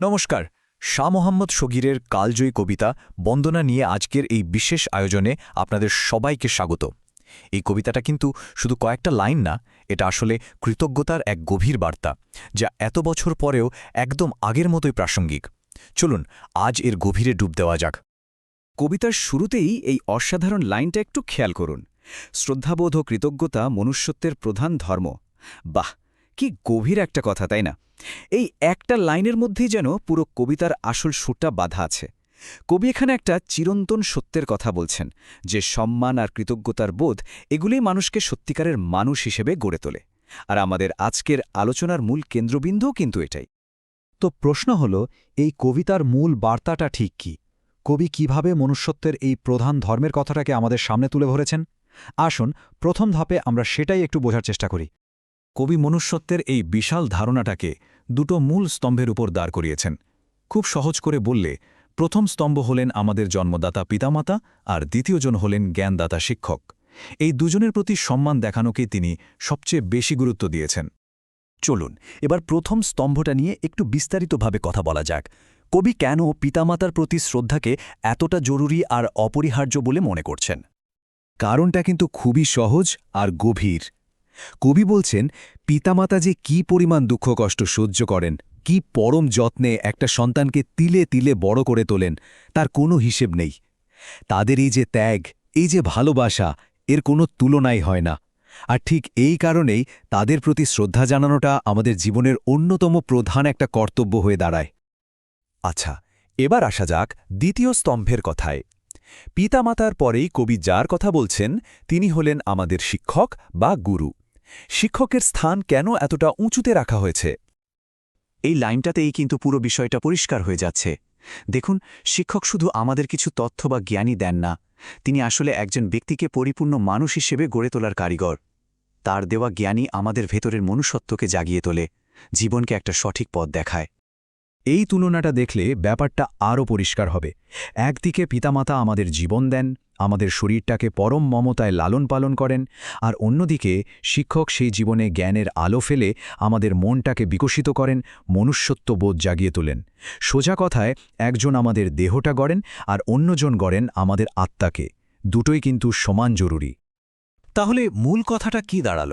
নমস্কার। শাহ মোহাম্মদ শগিরের কালজয়ী কবিতা বন্দনা নিয়ে আজকের এই বিশেষ আয়োজনে আপনাদের সবাইকে স্বাগত। এই কবিতাটা কিন্তু শুধু কয়েকটা লাইন না, এটা আসলে কৃতজ্ঞতার এক গভীর বার্তা, যা এত বছর পরেও একদম আগের মতোই প্রাসঙ্গিক। চলুন, আজ এর গভীরে ডুব দেওয়া যাক। কবিতার শুরুতেই এই অসাধারণ লাইনটা একটু খেয়াল করুন। শ্রদ্ধাবোধ ও কৃতজ্ঞতা মনুষ্যত্বের প্রধান ধর্ম। বাহ! কি গভীর একটা কথা, তাই না? এই একটা লাইনের মধ্যেই যেন পুরো কবিতার আসল সুরটা বাধা আছে। কবি এখানে একটা চিরন্তন সত্যের কথা বলছেন, যে সম্মান আর কৃতজ্ঞতার বোধ এগুলোই মানুষকে সত্যিকারের মানুষ হিসেবে গড়ে তোলে। আর আমাদের আজকের আলোচনার মূল কেন্দ্রবিন্দুও কিন্তু এটাই। তো প্রশ্ন হল, এই কবিতার মূল বার্তাটা ঠিক কি? কবি কীভাবে মনুষ্যত্বের এই প্রধান ধর্মের কথাটাকে আমাদের সামনে তুলে ধরেছেন? আসুন, প্রথম ধাপে আমরা সেটাই একটু বোঝার চেষ্টা করি। কবি মনুষ্যত্বের এই বিশাল ধারণাটাকে দুটো মূল স্তম্ভের উপর দাঁড় করিয়েছেন। খুব সহজ করে বললে, প্রথম স্তম্ভ হলেন আমাদের জন্মদাতা পিতামাতা আর দ্বিতীয়জন হলেন জ্ঞানদাতা শিক্ষক। এই দুজনের প্রতি সম্মান দেখানোকে তিনি সবচেয়ে বেশি গুরুত্ব দিয়েছেন। চলুন, এবার প্রথম স্তম্ভটা নিয়ে একটু বিস্তারিতভাবে কথা বলা যাক। কবি কেন পিতামাতার প্রতি শ্রদ্ধাকে এতটা জরুরি আর অপরিহার্য বলে মনে করছেন? কারণটা কিন্তু খুবই সহজ আর গভীর। কবি বলছেন, পিতামাতা যে কি পরিমাণ দুঃখ কষ্ট সহ্য করেন, কি পরম যত্নে একটা সন্তানকে তিলে তিলে বড় করে তোলেন, তার কোনো হিসেব নেই। তাদের এই যে ত্যাগ, এই যে ভালোবাসা, এর কোনো তুলনাই হয় না। আর ঠিক এই কারণেই তাদের প্রতি শ্রদ্ধা জানানোটা আমাদের জীবনের অন্যতম প্রধান একটা কর্তব্য হয়ে দাঁড়ায়। আচ্ছা এবার আসা যাক দ্বিতীয় স্তম্ভের কথায়। পিতামাতার পরেই কবি যার কথা বলছেন, তিনি হলেন আমাদের শিক্ষক বা গুরু। শিক্ষকের স্থান কেন এতটা উঁচুতে রাখা হয়েছে? এই লাইনটাতেই কিন্তু পুরো বিষয়টা পরিষ্কার হয়ে যাচ্ছে। দেখুন, শিক্ষক শুধু আমাদের কিছু তথ্য বা জ্ঞানই দেন না, তিনি আসলে একজন ব্যক্তিকে পরিপূর্ণ মানুষ হিসেবে গড়ে তোলার কারিগর। তার দেওয়া জ্ঞানই আমাদের ভেতরের মনুষ্যত্বকে জাগিয়ে তোলে, জীবনকে একটা সঠিক পথ দেখায়। এই তুলনাটা দেখলে ব্যাপারটা আরও পরিষ্কার হবে। একদিকে পিতামাতা আমাদের জীবন দেন আমাদের শরীরটাকে পরম মমতায় লালন পালন করেন, আর অন্যদিকে শিক্ষক সেই জীবনে জ্ঞানের আলো ফেলে আমাদের মনটাকে বিকশিত করেন, মনুষ্যত্ববোধ জাগিয়ে তোলেন। সোজা কথায়, একজন আমাদের দেহটা গড়েন, আর অন্যজন গড়েন আমাদের আত্মাকে। দুটোই কিন্তু সমান জরুরি। তাহলে মূল কথাটা কি দাঁড়াল?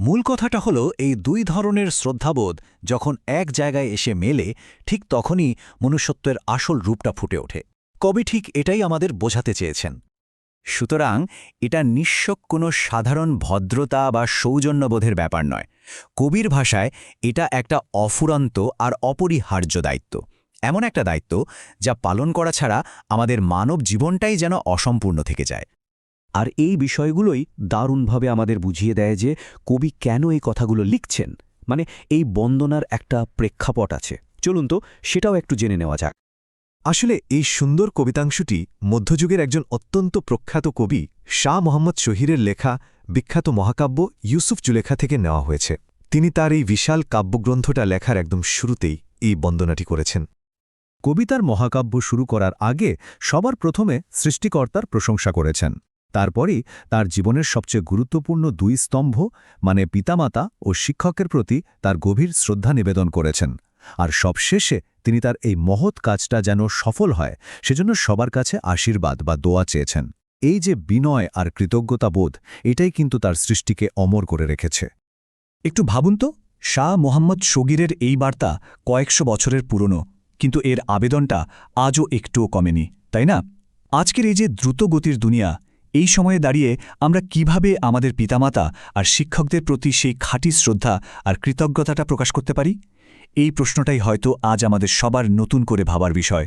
মূল কথাটা হলো এই দুই ধরনের শ্রদ্ধাবোধ যখন এক জায়গায় এসে মেলে, ঠিক তখনই মনুষ্যত্বের আসল রূপটা ফুটে ওঠে। কবি ঠিক এটাই আমাদের বোঝাতে চেয়েছেন। সুতরাং এটা নিঃস্বক কোনো সাধারণ ভদ্রতা বা সৌজন্যবোধের ব্যাপার নয়। কবির ভাষায় এটা একটা অফুরন্ত আর অপরিহার্য দায়িত্ব। এমন একটা দায়িত্ব যা পালন করা ছাড়া আমাদের মানব জীবনটাই যেন অসম্পূর্ণ থেকে যায়। আর এই বিষয়গুলোই দারুণভাবে আমাদের বুঝিয়ে দেয় যে কবি কেন এই কথাগুলো লিখছেন। মানে এই বন্দনার একটা প্রেক্ষাপট আছে। চলুন তো সেটাও একটু জেনে নেওয়া যাক। আসলে এই সুন্দর কবিতাংশটি মধ্যযুগের একজন অত্যন্ত প্রখ্যাত কবি শাহ মোহাম্মদ শহীরের লেখা বিখ্যাত মহাকাব্য ইউসুফ জুলেখা থেকে নেওয়া হয়েছে। তিনি তার এই বিশাল কাব্যগ্রন্থটা লেখার একদম শুরুতেই এই বন্দনাটি করেছেন। কবিতার মহাকাব্য শুরু করার আগে সবার প্রথমে সৃষ্টিকর্তার প্রশংসা করেছেন। তারপরই তার জীবনের সবচেয়ে গুরুত্বপূর্ণ দুই স্তম্ভ মানে পিতামাতা ও শিক্ষকের প্রতি তার গভীর শ্রদ্ধা নিবেদন করেছেন। আর সবশেষে তিনি তার এই মহৎ কাজটা যেন সফল হয়, সেজন্য সবার কাছে আশীর্বাদ বা দোয়া চেয়েছেন। এই যে বিনয় আর কৃতজ্ঞতাবোধ, এটাই কিন্তু তার সৃষ্টিকে অমর করে রেখেছে। একটু ভাবুন তো, শাহ মোহাম্মদ শগিরের এই বার্তা কয়েকশো বছরের পুরনো, কিন্তু এর আবেদনটা আজও একটুও কমেনি, তাই না? আজকের এই যে দ্রুত গতির দুনিয়া, এই সময়ে দাঁড়িয়ে আমরা কীভাবে আমাদের পিতামাতা আর শিক্ষকদের প্রতি সেই খাঁটি শ্রদ্ধা আর কৃতজ্ঞতাটা প্রকাশ করতে পারি? এই প্রশ্নটাই হয়তো আজ আমাদের সবার নতুন করে ভাবার বিষয়।